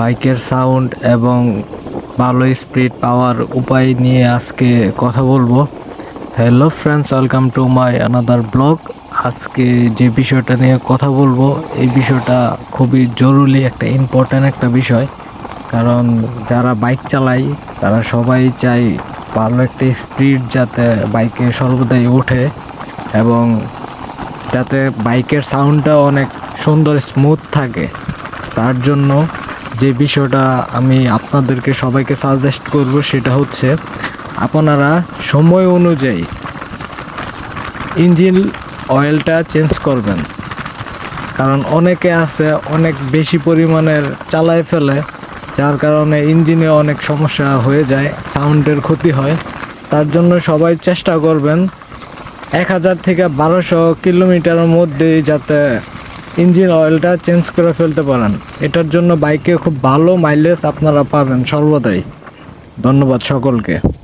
বাইকের সাউন্ড এবং ভালো স্পিড পাওয়ার উপায় নিয়ে আজকে কথা বলব। Hello friends welcome to my another blog আজকে যে বিষয়টা নিয়ে কথা বলব, এই বিষয়টা খুবই জরুরি একটা ইম্পর্ট্যান্ট একটা বিষয়। কারণ যারা বাইক চালায়, তারা সবাই চায় ভালো একটা স্পিড যাতে বাইকে সর্বদাই ওঠে এবং যাতে বাইকের সাউন্ডটা অনেক সুন্দর স্মুথ থাকে। তার জন্য যে বিষয়টা আমি আপনাদেরকে সবাইকে সাজেস্ট করব সেটা হচ্ছে, আপনারা সময় অনুযায়ী ইঞ্জিন অয়েলটা চেঞ্জ করবেন। কারণ অনেকে আছে, অনেক বেশি পরিমাণের চালায় ফেলে, যার কারণে ইঞ্জিনে অনেক সমস্যা হয়ে যায় সাউন্ডের ক্ষতি হয়। তার জন্য সবাই চেষ্টা করবেন এক হাজার থেকে বারোশো কিলোমিটারের মধ্যেই যাতে ইঞ্জিন অয়েলটা চেঞ্জ করে ফেলতে পারেন। এটার জন্য বাইকে খুব ভালো মাইলেজ আপনারা পাবেন সর্বদাই। ধন্যবাদ সকলকে।